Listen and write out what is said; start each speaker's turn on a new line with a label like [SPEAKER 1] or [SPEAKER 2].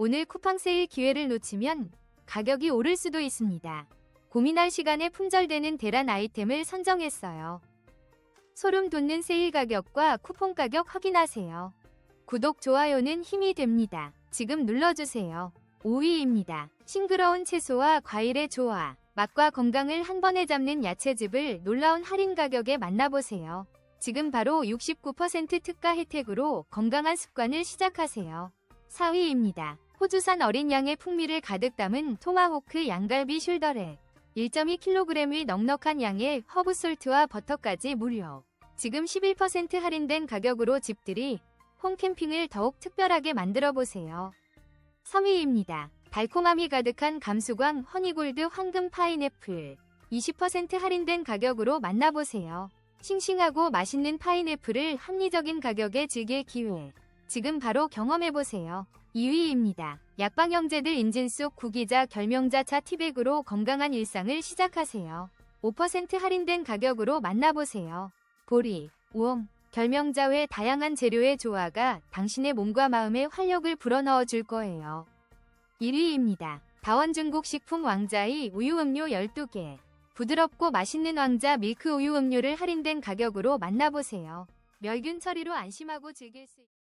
[SPEAKER 1] 오늘 쿠팡 세일 기회를 놓치면 가격이 오를 수도 있습니다. 고민할 시간에 품절되는 대란 아이템을 선정했어요. 소름 돋는 세일 가격과 쿠폰 가격 확인하세요. 구독, 좋아요는 힘이 됩니다. 지금 눌러주세요. 5위입니다. 싱그러운 채소와 과일의 조화, 맛과 건강을 한 번에 잡는 야채즙을 놀라운 할인 가격에 만나보세요. 지금 바로 69% 특가 혜택으로 건강한 습관을 시작하세요. 4위입니다. 호주산 어린 양의 풍미를 가득 담은 토마호크 양갈비 숄더렉. 1.2kg의 넉넉한 양의 허브솔트와 버터까지 무료. 지금 11% 할인된 가격으로 집들이 홈캠핑을 더욱 특별하게 만들어 보세요. 3위입니다. 달콤함이 가득한 감수광 허니골드 황금 파인애플. 20% 할인된 가격으로 만나보세요. 싱싱하고 맛있는 파인애플을 합리적인 가격에 즐길 기회. 지금 바로 경험해보세요. 2위입니다. 약방 형제들 인진 속 구기자 결명자 차 티백으로 건강한 일상을 시작하세요. 5% 할인된 가격으로 만나보세요. 보리, 우엉, 결명자 외 다양한 재료의 조화가 당신의 몸과 마음에 활력을 불어넣어 줄 거예요. 1위입니다. 다원중국 식품 왕자의 우유 음료 12개. 부드럽고 맛있는 왕자 밀크 우유 음료를 할인된 가격으로 만나보세요. 멸균 처리로 안심하고 즐길 수 있...